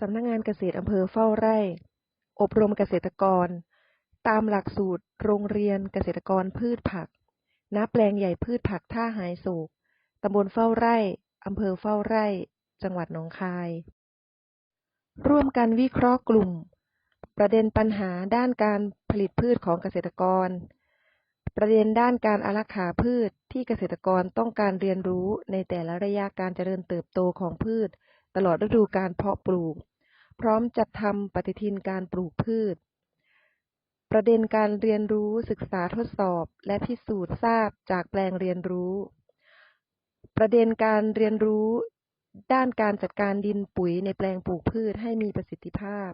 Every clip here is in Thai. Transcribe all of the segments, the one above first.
สำนักงานเกษตรอำเภอเฝ้าไร่ อบรมเกษตรกร ตามหลักสูตร โรงเรียนเกษตรกรพืชผักณแปลงใหญ่พืชผักท่าหายโศกตำบลเฝ้าไร่อำเภอเฝ้าไร่ จังหวัดหนองคาย ร่วมกันวิเคราะห์กลุ่ม ประเด็นปัญหาด้านการผลิตพืชของเกษตรกร ประเด็นด้านการอารักขาพืชที่เกษตรกรต้องการเรียนรู้ในแต่ละระยะการเจริญเติบโตของพืช ตลอดฤดูการเพาะปลูก พร้อมจัดทำปฏิทินการปลูกพืช ประเด็นการเรียนรู้ศึกษาทดสอบ และพิสูจน์ทราบจากแปลงเรียนรู้ ประเด็นการเรียนรู้ ด้านการจัดการดินปุ๋ยในแปลงปลูกพืชให้มีประสิทธิภาพ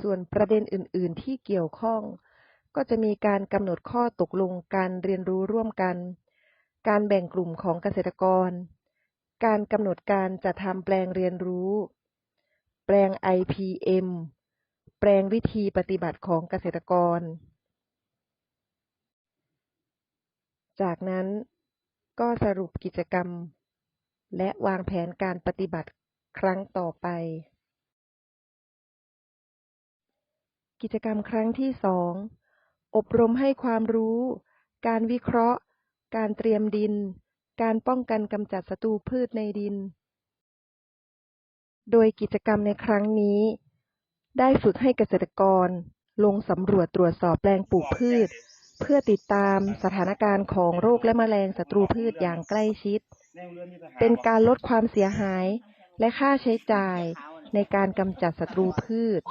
ส่วนประเด็นอื่น ๆ ที่เกี่ยวข้อง ก็จะมีการกำหนดข้อตกลงการเรียนรู้ร่วมกัน การแบ่งกลุ่มของเกษตรกร การกำหนดการจัดทำแปลงเรียนรู้ แปลง IPM แปลงวิธีปฏิบัติของเกษตรกร จากนั้นก็สรุปกิจกรรม และวางแผนการปฏิบัติครั้งต่อไป กิจกรรมครั้งที่สองอบรมให้ความรู้ การวิเคราะห์ การเตรียมดิน การป้องกันกำจัดศัตรูพืชในดิน โดยกิจกรรมในครั้งนี้ ได้ฝึกให้เกษตรกร ลงสำรวจตรวจสอบแปลงปลูกพืช เพื่อติดตามสถานการณ์ของโรคและแมลงศัตรูพืชอย่างใกล้ชิด เป็นการลดความเสียหายและค่าใช้จ่ายในการกำจัดศัตรูพืช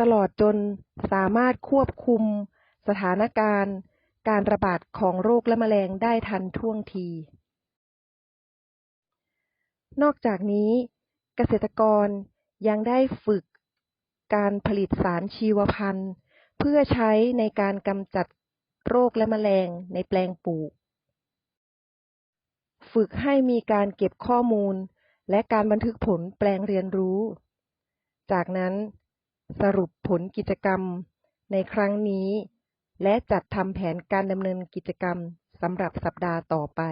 ตลอดจนสามารถควบคุมสถานการณ์ การระบาดของโรคและแมลงได้ทันท่วงที นอกจากนี้เกษตรกรยังได้ฝึกการผลิตสารชีวพันธุ์ เพื่อใช้ในการกำจัดโรคและแมลงในแปลงปลูก ฝึกให้มีการเก็บข้อมูล และการบันทึกผลแปลงเรียนรู้ จากนั้นสรุปผลกิจกรรมในครั้งนี้ และจัดทำแผนการดำเนินกิจกรรมสำหรับสัปดาห์ต่อไป